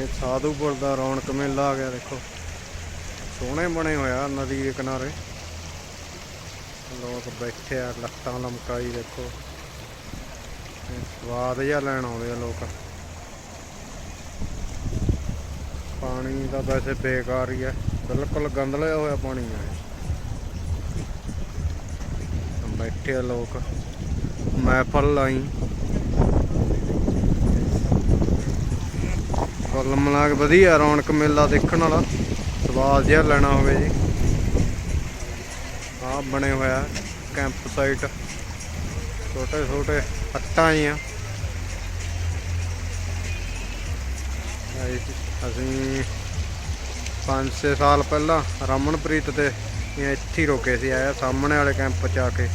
ਇਹ ਸਾਧੂਪੁਰ ਦਾ ਰੌਣਕ ਮੇਲਾ ਆ ਗਿਆ, ਦੇਖੋ। ਸੋਹਣੇ ਬਣੇ ਹੋਇਆ ਨਦੀ ਦੇ ਕਿਨਾਰੇ। ਲੋਕ ਬੈਠੇ ਆ, ਲੱਤਾਂ ਲਮਕਾਈ, ਦੇਖੋ। ਸਵਾਦ ਜਿਹਾ ਲੈਣ ਆਉਂਦੇ ਆ ਲੋਕ। ਪਾਣੀ ਦਾ ਵੈਸੇ ਬੇਕਾਰ ਹੀ ਹੈ ਬਿਲਕੁਲ ਗੰਦਲਿਆ ਹੋਇਆ ਪਾਣੀ ਹੈ ਬੈਠੇ ਆ ਲੋਕ। ਮਹਿਫਲ ਲਾਈ। ਕੁੱਲ ਮਿਲਾ ਕੇ ਵਧੀਆ, ਰੌਣਕ ਮੇਲਾ ਦੇਖਣ ਵਾਲਾ। ਸਵਾਦ ਜਿਹਾ ਲੈਣਾ ਹੋਵੇ ਜੀ। ਆਹ ਬਣੇ ਹੋਇਆ ਕੈਂਪ ਸਾਈਟ। ਛੋਟੇ ਛੋਟੇ ਹੱਟਾਂ ਜੀਆਂ। ਆਏ ਅਸੀਂ 5-6 ਸਾਲ ਪਹਿਲਾਂ ਰਮਨਪ੍ਰੀਤ ਤੇ ਇੱਥੇ ਹੀ ਰੁਕੇ ਸੀ, ਆਇਆ ਸਾਹਮਣੇ ਵਾਲੇ ਕੈਂਪ 'ਚ ਆ ਕੇ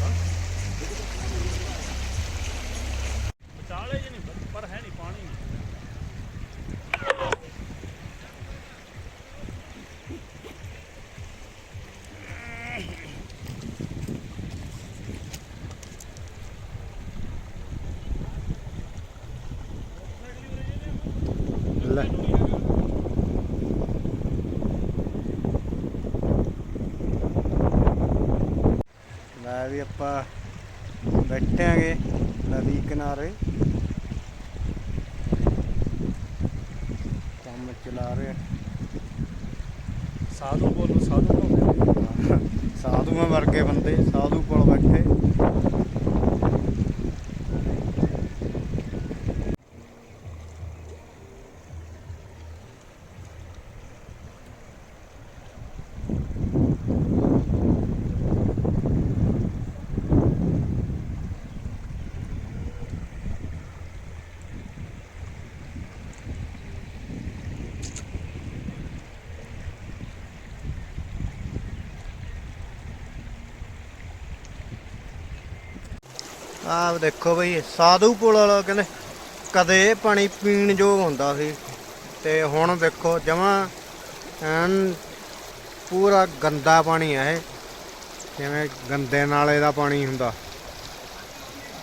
ਚਾਲੇ ਜੀ ਨਹੀਂ ਪਰ ਹੈ ਨਹੀਂ ਪਾਣੀ ਨਹੀਂ ਲੈ ਲੈ ਵੀ ਆਪਾਂ ਬੈਠਾਂਗੇ ਨਦੀ ਕਿਨਾਰੇ। ਕੰਮ ਚਲਾ ਰਹੇ ਸਾਧੂ ਬੋਲੋ ਸਾਧੂ ਆ। ਸਾਧੂਆਂ ਵਰਗੇ ਬੰਦੇ ਸਾਧੂ ਕੋਲ ਬੈਠੇ। ਆਹ ਦੇਖੋ ਬਈ, ਸਾਧੂ ਪੁਲ ਵਾਲਾ ਕਹਿੰਦੇ ਕਦੇ ਪਾਣੀ ਪੀਣ ਯੋਗ ਹੁੰਦਾ ਸੀ। ਤੇ ਹੁਣ ਦੇਖੋ ਜਮਾ ਐਨ ਪੂਰਾ ਗੰਦਾ ਪਾਣੀ ਆ ਇਹ। ਜਿਵੇਂ ਗੰਦੇ ਨਾਲੇ ਦਾ ਪਾਣੀ ਹੁੰਦਾ।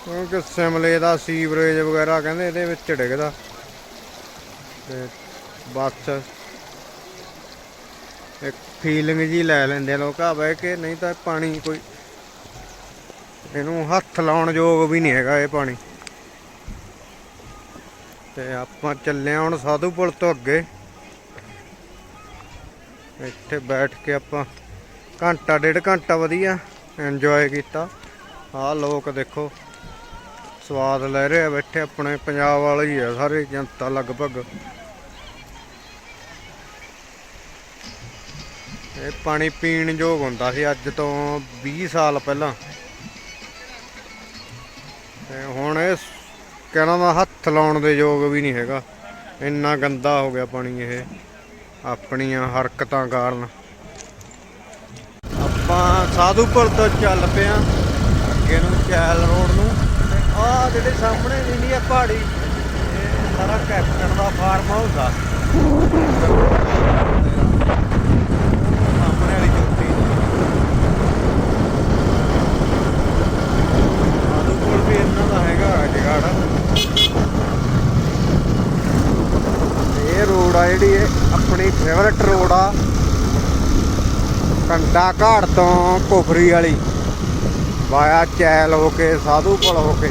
ਕਿਉਂਕਿ ਸਿਮਲੇ ਦਾ ਸੀਵਰੇਜ ਵਗੈਰਾ ਕਹਿੰਦੇ ਇਹਦੇ ਵਿੱਚ ਡਿੱਗਦਾ। ਤੇ ਬਸ ਇੱਕ ਫੀਲਿੰਗ ਜੀ ਲੈ ਲੈਂਦੇ ਲੋਕ, ਆ ਬਹਿ ਕੇ ਨਹੀਂ ਤਾਂ ਪਾਣੀ ਕੋਈ ਇਹਨੂੰ ਹੱਥ ਲਾਉਣ ਯੋਗ ਵੀ ਨਹੀਂ ਹੈਗਾ ਇਹ ਪਾਣੀ। ਤੇ ਆਪਾਂ ਚੱਲੇ ਹੁਣ ਸਾਧੂ ਪੁਲ ਤੋਂ ਅੱਗੇ। ਇੱਥੇ ਬੈਠ ਕੇ ਆਪਾਂ ਘੰਟਾ, ਡੇਢ ਘੰਟਾ ਵਧੀਆ ਇੰਜੋਏ ਕੀਤਾ। ਆਹ ਲੋਕ ਦੇਖੋ, ਸਵਾਦ ਲੈ ਰਹੇ ਆ ਬੈਠੇ, ਆਪਣੇ ਪੰਜਾਬ ਵਾਲੇ ਹੀ ਆ ਸਾਰੇ ਜਨਤਾ ਲਗਭਗ। ਇਹ ਪਾਣੀ ਪੀਣ ਯੋਗ ਹੁੰਦਾ ਸੀ ਅੱਜ ਤੋਂ 20 ਸਾਲ ਪਹਿਲਾਂ। ਕਹਿਣਾ ਦਾ ਹੱਥ ਲਾਉਣ ਦੇ ਯੋਗ ਵੀ ਨਹੀਂ ਹੈਗਾ। ਇੰਨਾ ਗੰਦਾ ਹੋ ਗਿਆ ਪਾਣੀ ਇਹ, ਆਪਣੀਆਂ ਹਰਕਤਾਂ ਕਾਰਨ। ਆਪਾਂ ਸਾਧੂਪੁਰ ਤੋਂ ਚੱਲ ਪਏ ਆਂ ਅੱਗੇ ਨੂੰ ਚੈਲ ਰੋਡ ਨੂੰ ਤੇ ਆਹ ਜਿਹੜੇ ਸਾਹਮਣੇ ਨੀਲੀ ਆ ਪਹਾੜੀ, ਇਹ ਸਾਰਾ ਕੈਪਟਨ ਦਾ ਫਾਰਮ ਹਾਊਸ ਆ ਸਾਹਮਣੇ ਵਾਲੀ ਚੋਟੀ ਸਾਧੂਪੁਰ ਵੀ ਇਹਨਾਂ ਦਾ ਹੈਗਾ ਜਗਾੜ ਇਹ ਰੋਡ ਆ ਜਿਹੜੀ ਇਹ ਆਪਣੀ ਫੇਵਰਟ ਰੋਡ ਆ ਕੰਡਾ ਘਾੜ ਤੋਂ ਕੁਫਰੀ ਵਾਲੀ। ਵਾਇਆ ਚੈਲ ਹੋ ਕੇ ਸਾਧੂਪੁਰ ਹੋ ਕੇ।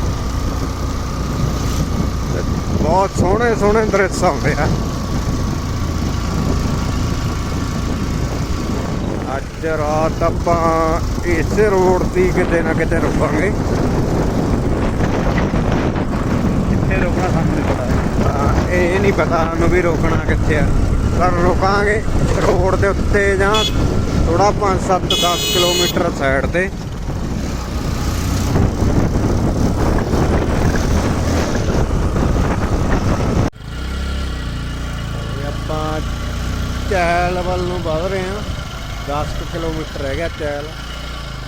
ਤੇ ਬਹੁਤ ਸੋਹਣੇ ਸੋਹਣੇ ਦ੍ਰਿਸ਼ ਆਉਂਦੇ ਆ। ਅੱਜ ਰਾਤ ਆਪਾਂ ਇਸੇ ਰੋਡ ਦੀ ਕਿਤੇ ਨਾ ਕਿਤੇ ਰੁਕਾਂਗੇ। ਕਿੱਥੇ ਰੋਕਣਾ ਸਾਨੂੰ ਨਹੀਂ ਪਤਾ। ਤਾਂ ਇਹ ਨਹੀਂ ਪਤਾ ਸਾਨੂੰ ਵੀ ਰੋਕਣਾ ਕਿੱਥੇ ਆ। ਪਰ ਰੁਕਾਂਗੇ। ਰੋਡ ਦੇ ਉੱਤੇ ਜਾਂ ਥੋੜਾ 5 7 10 ਕਿਲੋਮੀਟਰ ਸਾਈਡ ਤੇ। ਆਪਾਂ ਚੈਲ ਵੱਲ ਨੂੰ ਵਧ ਰਹੇ ਹਾਂ। 10 ਕੁ ਕਿਲੋਮੀਟਰ ਰਹਿ ਗਿਆ ਚੈਲ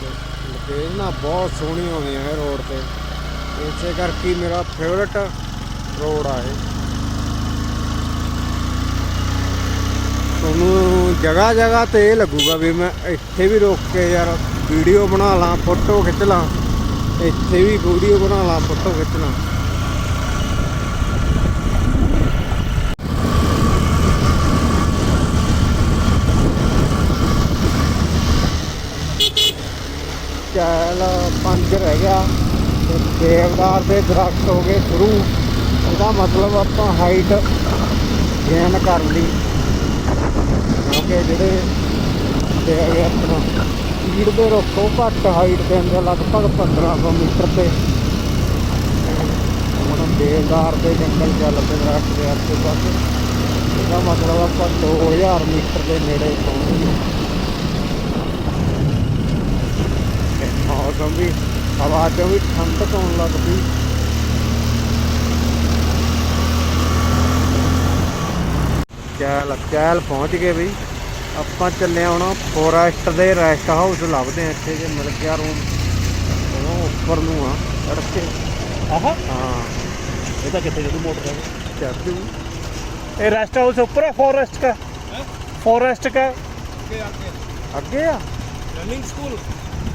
ਲੋਕੇਸ਼ਨਾਂ ਬਹੁਤ ਸੋਹਣੀਆਂ ਆਉਂਦੀਆਂ ਇਹ ਰੋਡ ਤੇ। ਇਸੇ ਕਰਕੇ ਮੇਰਾ ਫੇਵਰਟ ਰੋਡ ਆ ਇਹ। ਤੁਹਾਨੂੰ ਜਗ੍ਹਾ ਜਗ੍ਹਾ ਤੇ ਇਹ ਲੱਗੂਗਾ ਵੀ ਮੈਂ ਇੱਥੇ ਵੀ ਰੋਕ ਕੇ ਯਾਰ ਵੀਡੀਓ ਬਣਾ ਲਾਂ, ਫੋਟੋ ਖਿੱਚ ਲਾਂ। ਇੱਥੇ ਵੀ ਵੀਡੀਓ ਬਣਾ ਲਾਂ, ਫੋਟੋ ਖਿੱਚ ਲਾਂ। ਚਾਲ, ਪੰਜ ਰਹਿ ਗਿਆ। ਤੇ ਦੇਵਦਾਰ ਦੇ ਦਰਖਤ ਹੋ ਗਏ ਸ਼ੁਰੂ। ਉਹਦਾ ਮਤਲਬ ਆਪਾਂ ਹਾਈਟ ਗੇਨ ਕਰ ਲਈ। ਕਿਉਂਕਿ ਜਿਹੜੇ ਤੇ ਹੈਗੇ ਆਪਣਾ। ਸਪੀਡ ਦੇ ਰੋਕੋ ਘੱਟ ਹਾਈਟ ਦੇ ਹੁੰਦੇ ਆ, ਲਗਭਗ 1500 ਮੀਟਰ ਤੇ। ਹੁਣ ਦੇਵਦਾਰ ਦੇ ਜੰਗਲ ਚੱਲ ਪਏ ਦਰਖਤ ਦੇ ਆਸੇ ਪਾਸੇ। ਇਹਦਾ ਮਤਲਬ ਆਪਾਂ 2000 ਮੀਟਰ ਦੇ ਨੇੜੇ ਪਹੁੰਚ ਗਏ। ਮੌਸਮ ਵੀ ਹਵਾ ਚੋਂ ਵੀ ਠੰਡਕ ਹੋਣ ਲੱਗ ਪਈ। ਚੈਲ ਚੈਲ ਪਹੁੰਚ ਗਏ ਬਈ। ਆਪਾਂ ਚੱਲੇ ਹੁਣ ਫੋਰੈਸਟ ਦੇ ਰੈਸਟ ਹਾਊਸ ਲੱਭਦੇ ਆ ਇੱਥੇ ਜੇ ਮਿਲ ਗਿਆ ਰੂਮ ਉਹ ਉੱਪਰ ਨੂੰ ਆ ਚੜ੍ਹ ਕੇ ਆਹ ਹਾਂ ਇਹ ਤਾਂ ਕਿੱਥੇ ਜਦੋਂ ਮੋਟਰ ਹੈ ਚੜ੍ਹ ਜੂ ਇਹ रेस्ट हाउस ऊपर है फॉरेस्ट का फॉरेस्ट का ਅੱਗੇ ਆ रनिंग स्कूल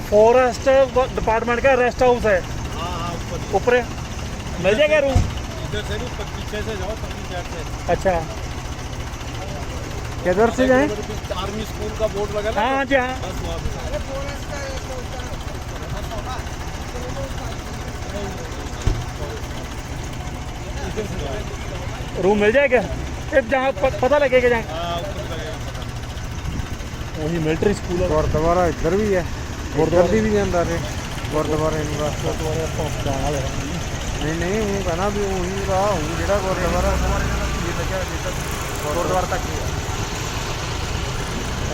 फॉरेस्ट डिपार्टमेंट का रेस्ट हाउस है हाँ हाँ ऊपर ऊपर है मिल जाएगा रूम इधर से नहीं ऊपर पीछे से जाओ पन्नी साइड से अच्छा किधर से जाए? आर्मी स्कूल का बोर्ड लगा हाँ जी हाँ। रूम मिल जाएगा एक जहाँ पता लगेगा जहाँ। हाँ, वही मिलिट्री स्कूल है। गुरुद्वारा इधर भी है। गुरुद्वारे। भी जाता है। गुरुद्वारे तो नहीं नहीं हूँ कहना भी वही रहा हूँ जो गुरुद्वारा। तो तो गुरुद्वारा तक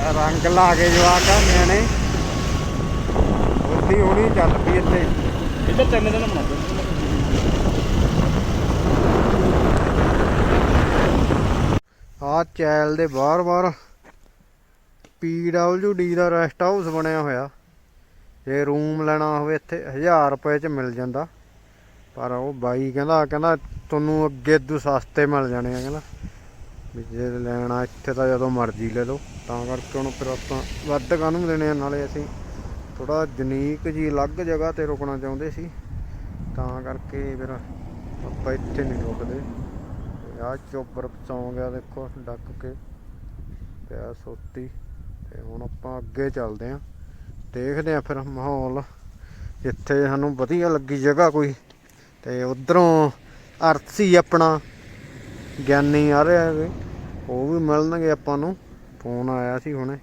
ਰੰਗ ਲਾ ਕੇ ਜਵਾਕ ਆ ਨਿਆਣੇ। ਉੱਥੇ ਹੋਣੀ ਚੱਲ ਪਈ ਇੱਥੇ। ਇੱਧਰ ਤਿੰਨ ਦਿਨ ਬਣਾਉਂਦੇ ਆ ਚੈਲ ਦੇ ਬਾਹਰ-ਬਾਹਰ PWD ਦਾ ਰੈਸਟ ਹਾਊਸ ਬਣਿਆ ਹੋਇਆ। ਜੇ ਰੂਮ ਲੈਣਾ ਹੋਵੇ ਇੱਥੇ 1000 ਰੁਪਏ ਚ ਮਿਲ ਜਾਂਦਾ। ਪਰ ਉਹ ਬਾਈ ਕਹਿੰਦਾ ਕਹਿੰਦਾ ਤੁਹਾਨੂੰ ਅੱਗੇ ਦੂ ਸਸਤੇ ਮਿਲ ਜਾਣੇ ਆ ਕਹਿੰਦਾ। ਵੀ ਜੇ ਲੈਣਾ ਇੱਥੇ ਤਾਂ ਜਦੋਂ ਮਰਜ਼ੀ ਲੈ ਲਓ। ਤਾਂ ਕਰਕੇ ਹੁਣ ਫਿਰ ਆਪਾਂ ਵੱਧ ਕਾਹਨੂੰ ਦੇਣੇ ਆ, ਨਾਲੇ ਅਸੀਂ ਥੋੜਾ ਜਨੀਕ ਜੀ ਅਲੱਗ ਜਗ੍ਹਾ ਤੇ ਰੁਕਣਾ ਚਾਹੁੰਦੇ ਸੀ। ਤਾਂ ਕਰਕੇ ਫਿਰ ਆਪਾਂ ਇੱਥੇ ਨਹੀਂ ਰੁਕਦੇ। ਆ ਚੋਬਰ ਸੌਂ ਗਿਆ ਦੇਖੋ, ਡੱਕ ਕੇ ਪਿਆ ਸੋਤੀ। ਤੇ ਹੁਣ ਆਪਾਂ ਅੱਗੇ ਚੱਲਦੇ ਆਂ। ਦੇਖਦੇ ਆਂ ਫਿਰ ਮਾਹੌਲ। ਜਿੱਥੇ ਸਾਨੂੰ ਵਧੀਆ ਲੱਗੀ ਜਗ੍ਹਾ ਕੋਈ, ਤੇ ਉਧਰੋਂ ਅਰਥੀ ਆਪਣਾ ਗਿਆਨੀ ਆ ਰਿਹਾ ਹੈਗੇ ਉਹ ਵੀ ਮਿਲਣਗੇ ਆਪਾਂ ਨੂੰ। ਫੋਨ ਆਇਆ ਸੀ ਹੁਣੇ।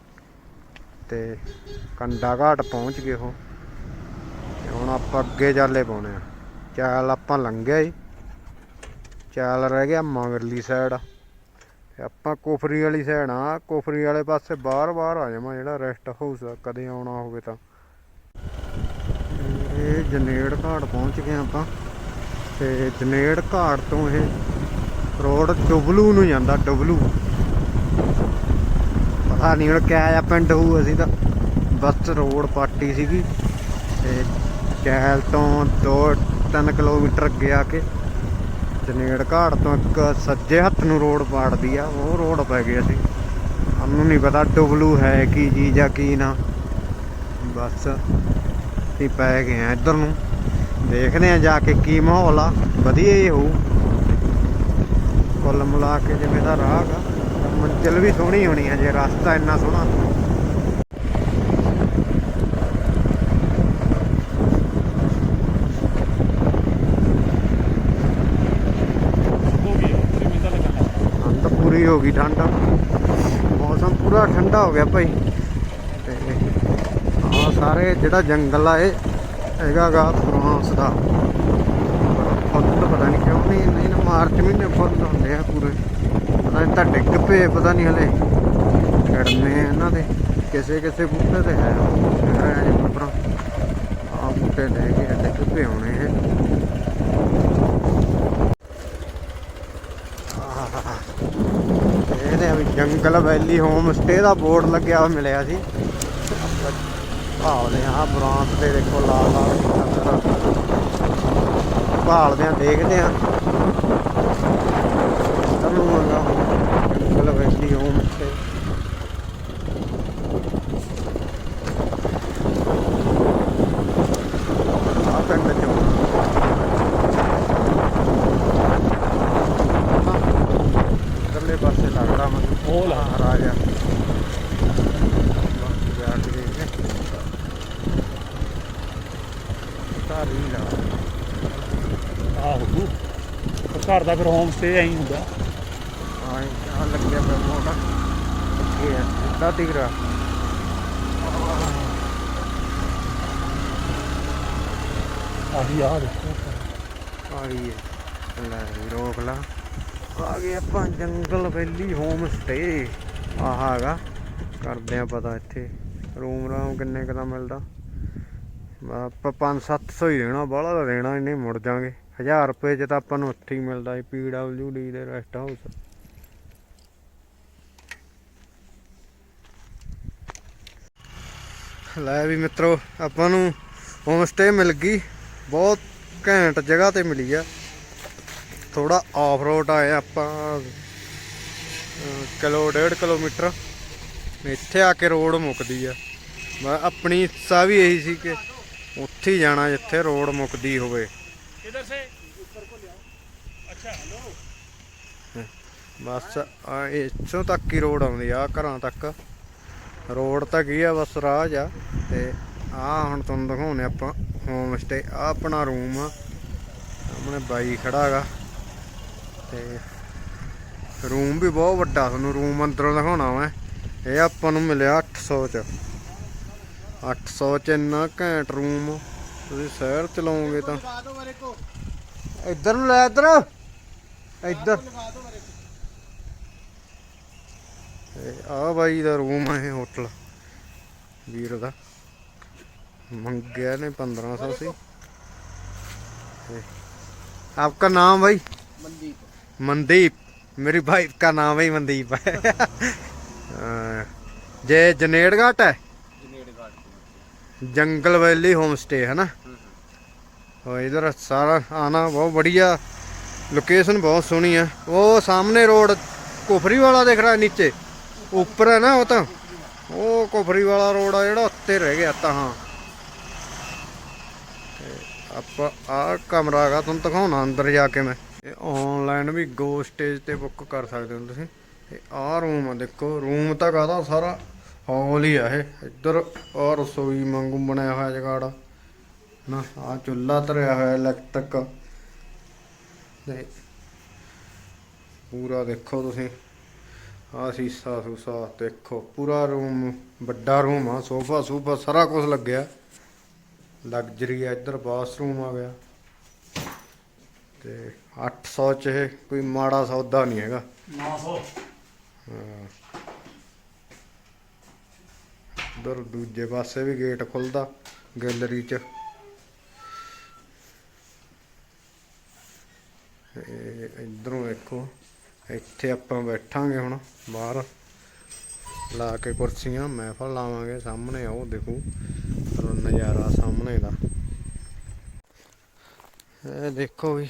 ਤੇ ਕੰਡਾ ਘਾਟ ਪਹੁੰਚ ਗਏ ਉਹ। ਤੇ ਹੁਣ ਆਪਾਂ ਅੱਗੇ ਚੱਲੇ ਪਾਉਣੇ ਆ। ਚੱਲ ਆਪਾਂ ਲੰਘਿਆ ਜੀ। ਚਾਲ ਰਹਿ ਗਿਆ ਮਗਰਲੀ ਸਾਈਡ ਤੇ ਆਪਾਂ ਕੋਫਰੀ ਵਾਲੀ ਸਾਈਡ ਆ। ਕੋਫਰੀ ਵਾਲੇ ਪਾਸੇ ਬਾਹਰ-ਬਾਹਰ ਆ ਜਾਵਾਂ ਜਿਹੜਾ ਰੈਸਟ ਹਾਊਸ ਆ। ਕਦੇ ਆਉਣਾ ਹੋਵੇ ਤਾਂ। ਇਹ ਜਨੇੜ ਘਾਟ ਪਹੁੰਚ ਗਏ ਆਪਾਂ। ਤੇ ਜਨੇੜ ਘਾਟ ਤੋਂ ਇਹ ਰੋਡ ਡਬਲੂ ਨੂੰ ਜਾਂਦਾ, ਡਬਲੂ। ਪਤਾ ਨਹੀਂ ਹੁਣ ਕਿਆ ਆ ਪਿੰਡ ਹੋਊ, ਅਸੀਂ ਤਾਂ ਬਸ ਰੋਡ ਪਾਟੀ ਸੀਗੀ। ਤੇ ਚਹਿਲ ਤੋਂ 2-3 ਕਿਲੋਮੀਟਰ ਅੱਗੇ ਆ ਕੇ ਜਨੇੜ ਘਾਟ ਤੋਂ ਇੱਕ ਸੱਜੇ ਹੱਥ ਨੂੰ ਰੋਡ ਪਾੜਦੀ ਆ, ਉਹ ਰੋਡ ਪੈ ਗਿਆ ਸੀ। ਸਾਨੂੰ ਨਹੀਂ ਪਤਾ ਡਬਲੂ ਹੈ ਕੀ ਚੀਜ਼ ਆ, ਕੀ ਨਾ। ਬਸ ਅਸੀਂ ਪੈ ਗਏ ਆ ਇੱਧਰ ਨੂੰ। ਦੇਖਦੇ ਆ ਜਾ ਕੇ ਕੀ ਮਾਹੌਲ ਆ, ਵਧੀਆ ਹੀ ਹੋਊ। ਫੁੱਲ ਮਿਲਾ ਕੇ ਜਿਵੇਂ ਦਾ ਰਾਹ ਹੈਗਾ ਮੰਜ਼ਿਲ ਵੀ ਸੋਹਣੀ ਹੋਣੀ ਹੈ ਜੇ, ਰਸਤਾ ਇੰਨਾ ਸੋਹਣਾ। ਪੂਰੀ ਹੋ ਗਈ, ਠੰਡ। ਮੌਸਮ ਪੂਰਾ ਠੰਡਾ ਹੋ ਗਿਆ ਭਾਈ। ਤੇ ਆ ਸਾਰੇ ਜਿਹੜਾ ਜੰਗਲ ਆ, ਇਹ ਹੈਗਾਗਾ ਫਰਾਂਸ ਦਾ। ਫੁੱਟ ਪਤਾ ਨਹੀਂ ਨਹੀਂ ਨਹੀਂ ਨਾ ਮਾਰਚ ਮਹੀਨੇ ਫੁੱਲ ਹੁੰਦੇ ਆ ਪੂਰੇ। ਪਤਾ ਨਹੀਂ ਤਾਂ ਡਿੱਗ ਪਏ, ਪਤਾ ਨਹੀਂ ਹਲੇ। ਖੜਨੇ ਇਹਨਾਂ ਦੇ। ਕਿਸੇ ਕਿਸੇ ਬੂਟੇ ਤੇ ਹੈ। ਹੈ ਜੇ ਆ ਬੂਟੇ ਲੈ ਕੇ ਡਿੱਗ ਪਏ ਹੋਣੇ ਇਹ। ਇਹਦੇ ਵੀ ਜੰਗਲ ਵੈਲੀ ਹੋਮ ਸਟੇ ਦਾ ਬੋਰਡ ਲੱਗਿਆ ਹੋਇਆ ਮਿਲਿਆ ਸੀ। ਭਾਲਦੇ ਆ ਬਰਾਂਤ ਤੇ ਦੇਖੋ ਲਾਲ ਲਾਲ ਕੀਤਾ ਭਾਲਦੇ ਆ, ਦੇਖਦੇ ਆ ਤਰੂ ਮੰਗਾ ਜੰਗਲ ਵੈਲੀ ਹੋਮ ਤੇ ਆ ਪਿੰਡ ਚੋਂ ਇਧਰਲੇ ਪਾਸੇ ਲੱਗਦਾ ਮੈਨੂੰ ਉਹ ਲਾ। ਰਾਜਾ ਬਾਕੀ ਜਾ ਕੇ ਦੇਖਦੇ ਧਾਰੀ ਲਾ। ਆਹੋ ਘਰ ਦਾ ਫਿਰ ਹੋਮ ਸਟੇ ਐਂ ਹੁੰਦਾ। ਆਏ ਹੈ ਹੈ ਲੈ ਰੋਕ ਲਾ। ਆ ਗਏ ਆਪਾਂ ਜੰਗਲ ਵੈਲੀ ਹੋਮ ਸਟੇ ਆਹ ਹੈਗਾ। ਕਰਦੇ ਆ ਪਤਾ ਇੱਥੇ। ਰੂਮ ਰਾਮ ਕਿੰਨੇ ਕੁ ਦਾ ਮਿਲਦਾ? ਆਪਾਂ 5-700 ਹੀ ਦੇਣਾ ਬਾਹਲਾ ਦੇਣਾ ਹੀ ਨਹੀਂ ਮੁੜ ਜਾਾਂਗੇ 1000 ਰੁਪਏ ਚ ਤਾਂ ਆਪਾਂ ਨੂੰ ਉੱਥੇ ਹੀ ਮਿਲਦਾ ਸੀ ਪੀਡਬਲਯੂਡੀ ਦੇ ਰੈਸਟ ਹਾਊਸ ਲੈ ਵੀ ਮਿੱਤਰੋ ਆਪਾਂ ਨੂੰ ਹੋਮ ਸਟੇ ਮਿਲ ਗਈ। ਬਹੁਤ ਘੈਂਟ ਜਗ੍ਹਾ ਤੇ ਮਿਲੀ ਆ। ਥੋੜਾ ਆਫ ਰੋਡ ਆਏ ਆਪਾਂ ਕਿਲੋ ਡੇਢ ਕਿਲੋਮੀਟਰ। ਇੱਥੇ ਆ ਕੇ ਰੋਡ ਮੁੱਕਦੀ ਆ। ਮੈਂ ਆਪਣੀ ਇੱਛਾ ਵੀ ਇਹੀ ਸੀ ਕਿ ਉੱਥੇ ਹੀ ਜਾਣਾ ਜਿੱਥੇ ਰੋਡ ਮੁੱਕਦੀ ਹੋਵੇ। ਕਿਧਰ ਸੇ? ਉੱਪਰ ਕੋ ਲਿਆਓ ਅੱਛਾ ਹਲੋ ਬਸ ਆ ਇੱਥੋਂ ਤੱਕ ਹੀ ਰੋਡ ਆਉਂਦੀ ਆ ਘਰਾਂ ਤੱਕ। ਰੋਡ ਤਾਂ ਕੀ ਆ, ਬਸ ਰਾਹ ਆ ਤੇ ਆ ਹੁਣ ਤੁਹਾਨੂੰ ਦਿਖਾਉਨੇ ਆਪਾਂ ਹੋਮ ਸਟੇ ਆ ਆਪਣਾ ਰੂਮ ਆ। ਸਾਹਮਣੇ ਬਾਈ ਖੜਾ ਹੈਗਾ। ਤੇ ਰੂਮ ਵੀ ਬਹੁਤ ਵੱਡਾ, ਤੁਹਾਨੂੰ ਰੂਮ ਅੰਦਰੋਂ ਦਿਖਾਉਣਾ ਮੈਂ। ਇਹ ਆਪਾਂ ਨੂੰ ਮਿਲਿਆ 800 ਚ। 800 ਚ ਇੰਨਾ ਘੈਂਟ ਰੂਮ ਤੁਸੀਂ ਸ਼ਹਿਰ ਚਲਾਓਗੇ ਤਾਂ। ਇੱਧਰ ਨੂੰ ਲੈ ਇੱਧਰ। ਇੱਧਰ। ਆ ਬਾਈ ਦਾ ਰੂਮ ਹੈ ਹੋਟਲ ਵੀਰ ਦਾ ਮੰਗਿਆ ਨੇ 1500 ਸੀ ਤੇ आपका नाम भाई मनदीप मनदीप मेरी वाइफ का नाम ही मनदीप है अ, ये जनेड़ घाट है Janed Ghat jungle valley home stay है ना और इधर सारा आना बहुत बढ़िया लोकेशन बहुत सोहनी है वो सामने रोड कुफरी वाला दिख रहा है नीचे ਉੱਪਰ ਹੈ ਨਾ ਉਹ ਤਾਂ। ਉਹ ਕੋਫਰੀ ਵਾਲਾ ਰੋਡ ਆ ਜਿਹੜਾ, ਉੱਤੇ ਰਹਿ ਗਿਆ ਤਾਂ ਹਾਂ। ਤੇ ਆਪਾਂ ਆ ਕਮਰਾ ਹੈਗਾ, ਤੁਹਾਨੂੰ ਦਿਖਾਉਣਾ ਅੰਦਰ ਜਾ ਕੇ ਮੈਂ। ਇਹ ਆਨਲਾਈਨ ਵੀ ਗੋ ਸਟੇਜ ਤੇ ਬੁੱਕ ਕਰ ਸਕਦੇ ਹੋ ਤੁਸੀਂ। ਤੇ ਆ ਰੂਮ ਆ ਦੇਖੋ ਰੂਮ ਤਾਂ ਕਹਦਾ ਸਾਰਾ ਹਾਲ ਹੀ ਆ ਇਹ। ਇੱਧਰ ਆ ਰਸੋਈ ਵਾਂਗੂ ਬਣਾਇਆ ਹੋਇਆ ਜਗਾੜਾ। ਨਾ, ਆ ਚੁੱਲ੍ਹਾ ਧਰਿਆ ਹੋਇਆ ਇਲੈਕਟ੍ਰਿਕ ਤੇ ਪੂਰਾ ਦੇਖੋ ਤੁਸੀਂ। ਆ ਸੀਸਾ ਸੂਸਾ ਦੇਖੋ ਪੂਰਾ ਰੂਮ ਵੱਡਾ ਰੂਮ ਆ ਸੋਫਾ ਸੂਫਾ ਸਾਰਾ ਕੁਝ ਲੱਗਿਆ। ਲਗਜ਼ਰੀ ਆ ਇੱਧਰ ਬਾਥਰੂਮ ਆ ਗਿਆ। ਤੇ 800 ਚ ਇਹ ਕੋਈ ਮਾੜਾ ਸੌਦਾ ਨਹੀਂ ਹੈਗਾ। 900 ਉਧਰ ਦੂਜੇ ਪਾਸੇ ਵੀ ਗੇਟ ਖੁੱਲਦਾ ਗੈਲਰੀ ਚ। ਇਧਰੋਂ ਦੇਖੋ ਇੱਥੇ ਆਪਾਂ ਬੈਠਾਂਗੇ ਹੁਣ ਬਾਹਰ। ਲਾ ਕੇ ਕੁਰਸੀਆਂ, ਮਹਿਫਲ ਲਾਵਾਂਗੇ ਸਾਹਮਣੇ, ਆਓ ਦੇਖੋ। ਨਜ਼ਾਰਾ ਸਾਹਮਣੇ ਦਾ। ਇਹ ਦੇਖੋ ਵੀ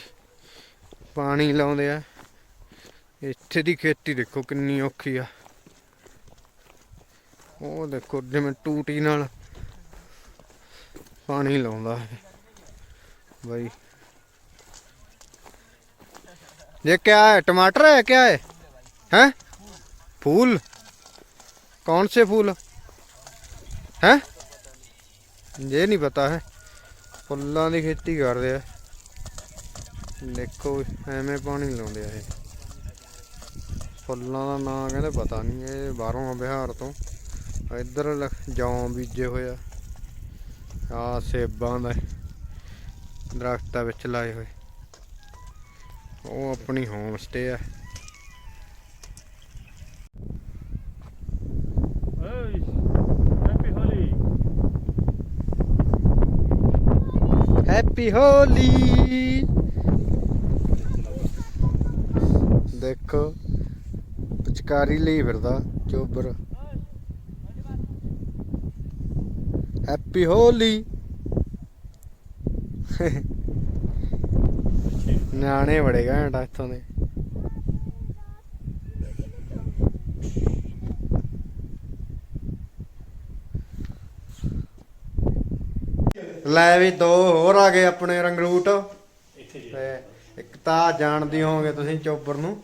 ਪਾਣੀ ਲਾਉਂਦੇ ਆ। ਇੱਥੇ ਦੀ ਖੇਤੀ ਦੇਖੋ ਕਿੰਨੀ ਔਖੀ ਆ। ਉਹ ਦੇਖੋ ਜਿਵੇਂ ਟੂਟੀ ਨਾਲ ਪਾਣੀ ਲਾਉਂਦਾ। ਹੈ भाई ये क्या है टमाटर है क्या है हैं फूल कौन से फूल हैं ये नहीं पता है ਫੁੱਲਾਂ ਦੀ ਖੇਤੀ ਕਰਦੇ ਆ ਦੇਖੋ ਐਵੇਂ ਪਾਣੀ ਲਾਉਂਦੇ ਆ ਇਹ ਫੁੱਲਾਂ ਦਾ ਨਾਂ ਕਹਿੰਦੇ ਪਤਾ ਨਹੀਂ ਇਹ ਬਾਹਰੋਂ ਆ ਬਿਹਾਰ ਤੋਂ ਇੱਧਰ ਲ- ਜੌਂ ਬੀਜੇ ਹੋਏ ਆ ਆ ਸੇਬਾਂ ਦਾ ਦਰਖਤਾਂ ਵਿੱਚ ਲਾਏ ਹੋਏ ਉਹ ਆਪਣੀ ਹੋਮ ਸਟੇ ਆ। ਓਏ ਹੈਪੀ ਹੋਲੀ ਹੈਪੀ ਹੋਲੀ ਦੇਖੋ ਪਿਚਕਾਰੀ ਲਈ ਫਿਰਦਾ ਚੋਬਰ। ਹੈਪੀ ਹੋਲੀ ਨਿਆਣੇ ਬੜੇ ਘੈਂਟ ਆ ਇੱਥੋਂ ਦੇ। ਲੈ ਵੀ ਦੋ ਹੋਰ ਆ ਗਏ ਆਪਣੇ ਰੰਗਰੂਟ। ਇੱਥੇ ਜੀ। ਤੇ ਇੱਕ ਤਾਂ ਜਾਣਦੇ ਹੋਵੋਗੇ ਤੁਸੀਂ ਚੋਬਰ ਨੂੰ।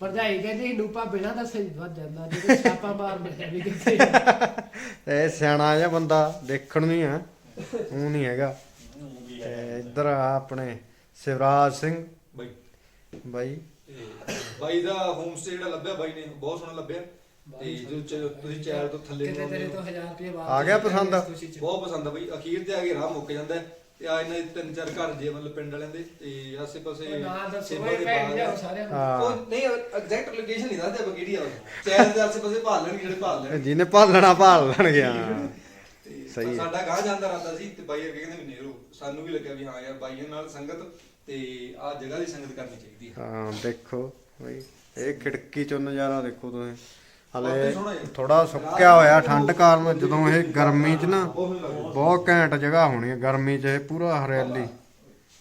ਭਰਜਾਈ ਕਹਿੰਦੀ ਸੀ ਨੂਪਾ ਬਿਨਾਂ ਦੱਸੇ ਹੀ ਵੱਜ ਜਾਂਦਾ ਜਿਹੜੇ ਛਾਪਾ ਮਾਰ ਮਿਲਿਆ ਵੀ ਕਿੱਥੇ ਇਹ ਸਿਆਣਾ ਜਿਹਾ ਬੰਦਾ ਦੇਖਣ ਨੂੰ ਹੀ ਆ ਉਹ ਨਹੀਂ ਹੈਗਾ। ਤੇ ਇੱਧਰ ਆ ਆਪਣੇ ਸ਼ਿਵਰਾਜ ਸਿੰਘ। ਬਾਈ। ਬਾਈ। ਤੇ ਬਾਈ ਦਾ ਹੋਮ ਸਟੇ ਜਿਹੜਾ ਲੱਭਿਆ ਬਾਈ ਨੇ ਬਹੁਤ ਸੋਹਣਾ ਲੱਭਿਆ। ਤੇ ਜੋ ਚ- ਤੁਸੀਂ ਚੈਨਲ ਤੋਂ ਥੱਲੇ ਨੂੰ ਕਿਤੇ ਆਉਂਦੇ ਤੇਰੇ ਹੋ। ਤੋਂ 1000 ਰੁਪਏ ਬਾਅਦ ਆ ਗਿਆ ਪਸੰਦ? ਬਹੁਤ ਪਸੰਦ ਆ ਬਾਈ। ਅਖੀਰ ਤੇ ਆ ਕੇ ਰਾਹ ਮੁੱਕ ਜਾਂਦਾ ਹੈ। ਤੇ ਆ ਇਹਨਾਂ ਦੇ ਤਿੰਨ ਚਾਰ ਘਰ ਜੇ ਮਤਲਬ ਪਿੰਡ ਵਾਲਿਆਂ ਦੇ। ਤੇ ਆਸੇ ਪਾਸੇ ਨਾ ਦੱਸੋ ਸੇਬਾਂ ਇਹ ਦੇ ਭੈਣ ਬਾਗ ਲਿਆਓ ਆ। ਸਾਰਿਆਂ ਨੂੰ। ਹਾਂ। ਉਹ ਨਹੀਂ ਐਗਜ਼ੈਕਟ ਲੋਕੇਸ਼ਨ ਨਹੀਂ ਦੱਸਦੇ ਆਪਾਂ ਕਿਹੜੀ ਆ ਉਹ। ਚੈਨਲ ਦੇ ਆਸੇ ਪਾਸੇ ਭਾਲ ਲੈਣਗੇ ਜਿਹੜੇ ਭਾਲ ਲੈਣ। ਜਿਹਨੇ ਭਾਲਣਾ ਭਾਲ ਲੈਣ ਗਿਆ ਤੇ ਸਹੀ ਹੈ। ਸਾਡਾ ਗਾਂ ਜਾਂਦਾ ਰਹਿੰਦਾ ਸੀ ਤੇ ਬਾਈ ਅੱਗੇ ਕਹਿੰਦੇ ਵੀ ਨੇਰੋ ਸਾਨੂੰ ਵੀ ਲੱਗਿਆ ਵੀ ਹਾਂ ਯਾਰ ਬਾਈਆਂ ਨਾਲ ਸੰਗਤ ਤੇ ਆ ਜਗ੍ਹਾ ਦੀ ਸੰਗਤ ਕਰਨੀ ਚਾਹੀਦੀ ਹੈ। ਹਾਂ ਦੇਖੋ ਬਈ ਇਹ ਖਿੜਕੀ ਚੋਂ ਨਜ਼ਾਰਾ ਦੇਖੋ ਤੁਸੀਂ। ਹਲੇ। ਥੋੜਾ ਸੁੱਕਿਆ ਹੋਇਆ ਠੰਡ ਕਾਰਨ ਜਦੋਂ ਇਹ ਗਰਮੀ 'ਚ ਨਾ ਬਹੁਤ ਘੈਂਟ ਜਗ੍ਹਾ ਹੋਣੀ ਹੈ ਗਰਮੀ 'ਚ ਇਹ ਪੂਰਾ ਹਰਿਆਲੀ।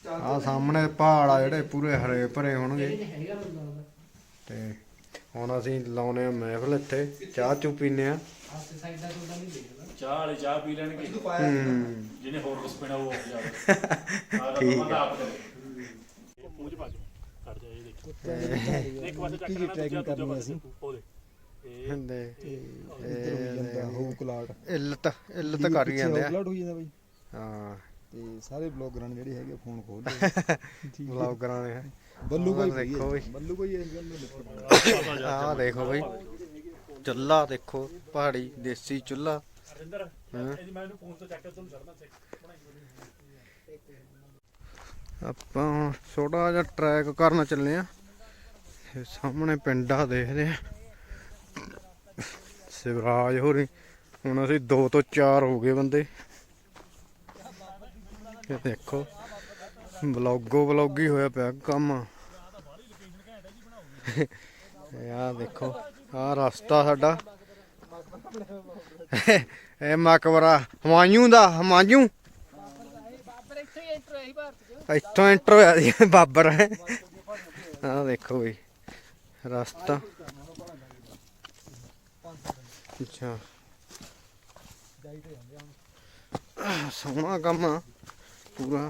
ਆ ਸਾਹਮਣੇ ਪਹਾੜ ਆ ਜਿਹੜੇ ਪੂਰੇ ਹਰੇ ਭਰੇ ਹੋਣਗੇ। ਤੇ ਹੁਣ ਅਸੀਂ ਲਾਉਨੇ ਆ ਮਹਿਫਲ ਇੱਥੇ ਚਾਹ ਚੂ ਪੀਨੇ ਆ। ਚਾਹ ਵਾਲੇ ਚਾਹ ਪੀ ਲੈਣਗੇ। ਜਿਹਨੇ ਹੋਰ ਕੁਝ ਪੀਣਾ ਉਹ ਜਾਵੇ ਠੀਕ ਆਪ ਕਰੇ। ਮੂੰਹ ਚ ਪਾ ਕੇ ਕੱਢ ਜਾ ਇਹ ਦੇਖੋ। ਇੱਕ ਵਾਰ ਚੱਕ ਲੈਣਾ ਦੂਜਾ ਦੂਜਾ ਪਾਸੇ ਉਹ ਦੇ ਇਹ ਹੁੰਦੇ ਜਾਂਦਾ ਹੋਊ ਕਲਾਟ ਇੱਲਤ ਇੱਲਤ ਕਰ ਹੀ ਜਾਂਦੇ ਆ। ਕਲਾਟ ਹੋ ਜਾਂਦਾ ਬਾਈ। ਹਾਂ। ਤੇ ਸਾਰੇ ਬਲੌਗਰਾਂ ਨੇ ਜਿਹੜੇ ਹੈਗੇ ਫੋਨ ਖੋਲ ਲਏ ਠੀਕ। ਹੈ। ਵਲੌਗਰਾਂ ਦੇ। ਬੱਲੂ ਦੇਖੋ ਬਈ। ਬੱਲੂ ਭਾਈ ਇਸ ਗੱਲ ਨੂੰ ਲਿਖੋ। ਆਹ ਦੇਖੋ ਬਈ। ਚੁੱਲਾ ਦੇਖੋ ਪਹਾੜੀ ਦੇਸੀ ਚੁੱਲਾ। ਇਹਦੀ ਮੈਂ ਇਹਨੂੰ ਫੋਨ ਤੋਂ ਚੱਕ ਕੇ ਤੁਹਾਨੂੰ ਛੱਡਦਾ ਚੈੱਕ ਆਪਾਂ ਹੁਣ ਛੋਟਾ ਜਿਹਾ ਟਰੈਕ ਕਰਨ ਚੱਲੇ ਆ। ਸਾਹਮਣੇ ਪਿੰਡ ਆ, ਦੇਖਦੇ ਆ। ਸਿਵਰਾਜ ਹੋਰੀ, ਹੁਣ ਅਸੀਂ 2 ਤੋਂ 4 ਹੋ ਗਏ ਬੰਦੇ। ਇਹ ਦੇਖੋ, ਬਲੌਗੋ ਬਲੌਗੀ ਹੋਇਆ ਪਿਆ ਕੰਮ। ਇਹ ਆ ਦੇਖੋ ਆ ਰਸਤਾ ਸਾਡਾ। ਇਹ ਮਕਬਰਾ ਹਮਾਯੂ ਦਾ, ਹਮਾਯੂ। ਬਾਬਰ ਇੱਥੇ ਹੀ ਐਂਟਰ ਹੋਈ ਭਾਰਤ ਚ ਇੱਥੋਂ ਐਂਟਰ ਹੋਇਆ ਸੀ ਬਾਬਰ ਆ ਦੇਖੋ ਬਈ ਰਸਤਾ। ਅੱਛਾ। ਸੋਹਣਾ ਕੰਮ ਆ ਪੂਰਾ।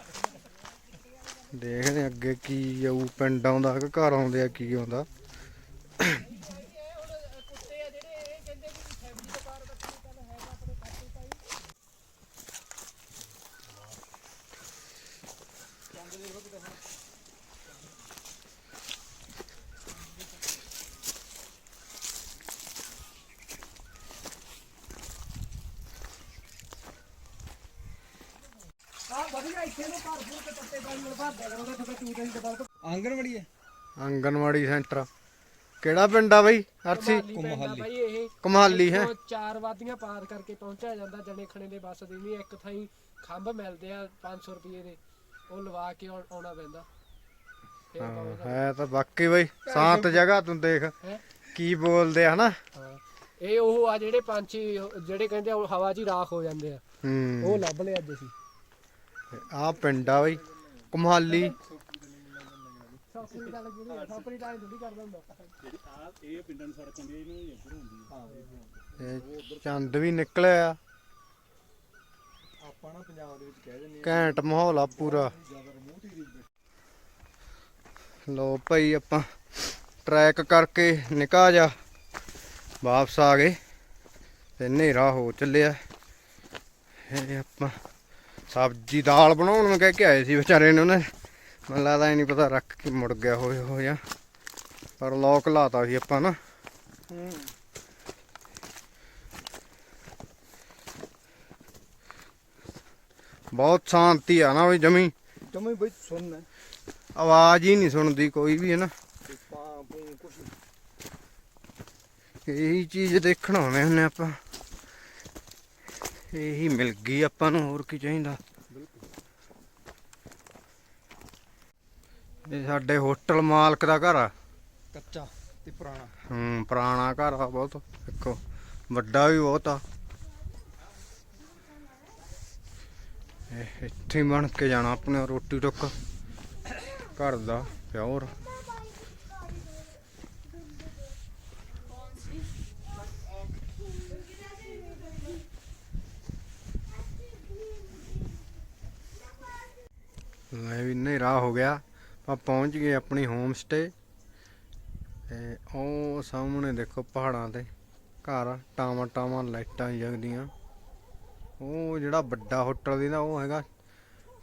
ਦੇਖਦੇ ਅੱਗੇ ਕੀ ਆਊ ਪਿੰਡ ਆਉਂਦਾ ਕਿ ਘਰ ਆਉਂਦੇ ਆ ਕੀ ਆਉਂਦਾ ਕੁੱਤੇ ਆ ਜਿਹੜੇ ਇਹ ਕਹਿੰਦੇ ਵੀ ਫੈਮਿਲੀ ਤੋਂ ਬਾਹਰ ਬੱਚੇ ਚੱਲ ਹੈ ਤਾਂ ਆਪਣੇ ਖਾਤੇ ਪਾਈ ਆ ਵਧੀਆ ਇੱਥੇ ਨੂੰ ਘਰ ਪੱਤੇ ਭਰ ਦਿਆ ਤੁਹਾਡੇ ਦੀ ਤੋਂ ਆਂਗਣਵਾੜੀ ਹੈ? ਆਂਗਨਵਾੜੀ ਸੈਂਟਰ। ਕਿਹੜਾ ਪਿੰਡ ਆ ਬਈ ਅਰਸੀ? ਕੁਮਹਾਲੀ ਇਹ। ਕਮਾਲੀ ਹੈ। ਚਾਰ ਵਾਦੀਆਂ ਪਾਰ ਕਰਕੇ ਪਹੁੰਚਿਆ ਜਾਂਦਾ ਜਣੇ ਖਣੇ ਦੇ ਬੱਸ ਦੀ ਨਹੀਂ ਇੱਕ ਥਾਈ ਖੰਭ ਮਿਲਦੇ ਆ 500 ਰੁਪਏ ਦੇ। ਉਹ ਲਵਾ ਕੇ ਆਉਣ- ਆਉਣਾ ਪੈਂਦਾ। ਫਿਰ ਹਾਂ, ਤਾਂ ਵਾਕਈ ਬਈ ਸ਼ਾਂਤ ਜਗ੍ਹਾ ਤੂੰ ਦੇਖ ਹੈ? ਕੀ ਬੋਲਦੇ ਆ ਹਨਾ? ਹਾਂ। ਇਹ ਉਹ ਆ ਜਿਹੜੇ ਪੰਛੀ ਜਿਹੜੇ ਕਹਿੰਦੇ ਆ ਉਹ ਹਵਾ 'ਚ ਹੀ ਰਾਖ ਹੋ ਜਾਂਦੇ ਆ। ਹੂੰ। ਉਹ ਲੱਭ ਲਿਆ ਅੱਜ ਅਸੀਂ। ਆ ਪਿੰਡ ਆ ਬਈ, ਕਮਾਲੀ। ਇਹ ਚੰਦ ਵੀ ਨਿਕਲਿਆ। ਆ ਆਪਾਂ ਨਾ ਪੰਜਾਬ ਦੇ ਵਿੱਚ ਕਹਿ ਦਿੰਦੇ ਘੈਂਟ ਮਾਹੌਲ ਆ ਪੂਰਾ। ਲੋ ਭਾਈ ਆਪਾਂ ਟਰੈਕ ਕਰਕੇ ਨਿਕਾ ਜਾ। ਵਾਪਸ ਆ ਗਏ ਤੇ ਹਨੇਰਾ ਹੋ ਚੱਲਿਆ। ਇਹ ਆਪਾਂ ਸਬਜ਼ੀ ਦਾਲ ਬਣਾਉਣ ਨੂੰ ਕਹਿ ਕੇ ਆਏ ਸੀ ਵਿਚਾਰੇ ਨੇ ਉਹਨੇ। ਮੈਨੂੰ ਲੱਗਦਾ ਇਹ ਨਹੀਂ ਪਤਾ ਰੱਖ ਕੇ ਮੁੜ ਗਿਆ ਹੋਏ ਹੋ ਜਾਂ। ਪਰ ਲੋਕ ਲਾਤਾ ਸੀ ਆਪਾਂ ਨਾ। ਬਹੁਤ ਸ਼ਾਂਤੀ ਆ ਨਾ ਵੀ ਜਮੀ। ਜਮੇ ਬਈ ਸੁਣਨਾ। ਆਵਾਜ਼ ਹੀ ਨਹੀਂ ਸੁਣਦੀ ਕੋਈ ਵੀ ਹੈ ਨਾ। ਇਹੀ ਚੀਜ਼ ਦੇਖਣ ਆਉਂਦੇ ਹੁੰਨੇ ਆਪਾਂ। ਇਹੀ ਮਿਲ ਗਈ ਆਪਾਂ ਨੂੰ ਹੋਰ ਕੀ ਚਾਹੀਦਾ? ਇਹ ਸਾਡੇ ਹੋਟਲ ਮਾਲਕ ਦਾ ਘਰ ਆ। ਕੱਚਾ ਤੇ ਪੁਰਾਣਾ। ਹੂੰ ਪੁਰਾਣਾ ਘਰ ਆ ਬਹੁਤ। ਦੇਖੋ ਵੱਡਾ ਵੀ ਬਹੁਤ ਆ। ਇਹ ਇੱਥੇ ਬਣ ਕੇ ਜਾਣਾ ਆਪਣੇ ਰੋਟੀ ਟੁੱਕ। ਘਰ ਦਾ ਪਿਓਰ। ਲੈ ਵੀ ਹਨੇਰਾ ਹੋ ਗਿਆ। ਆਪਾਂ ਪਹੁੰਚ ਗਏ ਆਪਣੀ ਹੋਮ ਸਟੇ ਤੇ ਉਹ ਸਾਹਮਣੇ ਦੇਖੋ ਪਹਾੜਾਂ ਤੇ ਘਰ, ਟਾਵਾਂ ਟਾਵਾਂ, ਲਾਈਟਾਂ ਜਗਦੀਆਂ। ਉਹ ਜਿਹੜਾ ਵੱਡਾ ਹੋਟਲ ਦੀ ਨਾ, ਉਹ ਹੈਗਾ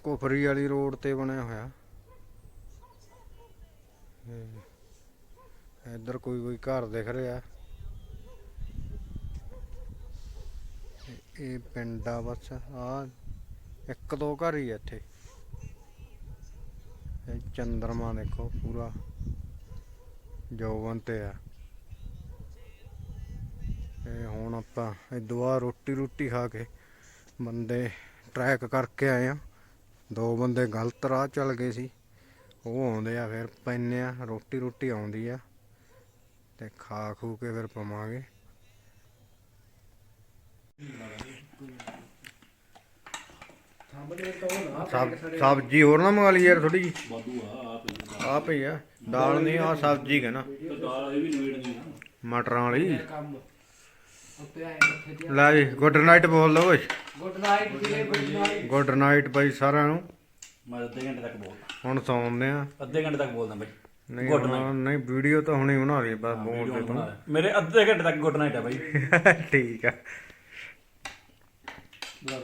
ਕੁਫਰੀ ਵਾਲੀ ਰੋਡ ਤੇ ਬਣਿਆ ਹੋਇਆ। ਇੱਧਰ ਕੋਈ ਕੋਈ ਘਰ ਦਿਖ ਰਿਹਾ। ਇਹ ਪਿੰਡ ਆ ਬਸ ਆ ਇੱਕ ਦੋ ਘਰ ਹੀ ਆ ਇੱਥੇ। ਇਹ ਚੰਦਰਮਾ ਦੇਖੋ ਪੂਰਾ ਜੋਵਨ ਤੇ ਆ। ਤੇ ਹੁਣ ਆਪਾਂ ਇਦੋਂ ਬਾਅਦ ਰੋਟੀ ਰੋਟੀ ਖਾ ਕੇ ਬੰਦੇ ਟਰੈਕ ਕਰਕੇ ਆਏ ਆ। ਦੋ ਬੰਦੇ ਗਲਤ ਰਾਹ ਚੱਲ ਗਏ ਸੀ, ਉਹ ਆਉਂਦੇ ਆ ਫਿਰ ਪੈਨੇ ਆ, ਰੋਟੀ ਰੋਟੀ ਆਉਂਦੀ ਆ ਤੇ ਖਾ ਖੂ ਕੇ ਫਿਰ ਪਵਾਂਗੇ। ਸਬ ਸਬਜੀ ਹੋਰ ਨਾ ਮੰਗਾ ਲਈ ਯਾਰ ਥੋੜੀ ਜੀ ਵਾਧੂ ਆ ਆ ਪਈ ਆ ਪਈ ਆ ਦਾਲ ਨਹੀਂ ਆ ਸਬਜੀ ਕਹਿਣਾ ਤੇ ਦਾਲ ਇਹ ਵੀ ਨਵੇੜਨੀ ਆ ਮਟਰਾਂ ਵਾਲੀ। ਕੰਮ ਉੱਤੇ ਆਏ ਉੱਥੇ ਦੀ ਲੈ ਜੀ ਗੁੱਡ ਨਾਈਟ ਬੋਲ ਲਓ ਓਏ। ਗੁੱਡ ਨਾਈਟ ਵੀਰੇ good night good night bye ਸਾਰਿਆਂ ਨੂੰ। ਮੈਂ ਅੱਧੇ ਘੰਟੇ ਤੱਕ ਬੋਲਦਾ ਹੁਣ ਸੌਂਦੇ ਆ। ਅੱਧੇ ਘੰਟੇ ਤੱਕ ਬੋਲਦਾ ਬਾਈ ਨਹੀਂ Good ਹੁਣ- ਨਹੀਂ ਵੀਡੀਓ ਤਾਂ ਹੁਣੇ ਬਣਾ ਲਈ ਬਸ ਬੋਲ ਦੇ ਮੇਰੇ ਅੱਧੇ ਘੰਟੇ ਤੱਕ ਗੁੱਡ ਨਾਈਟ ਆ ਬਾਈ। ਤੂੰ ਠੀਕ ਆ। ਬੁਲਾ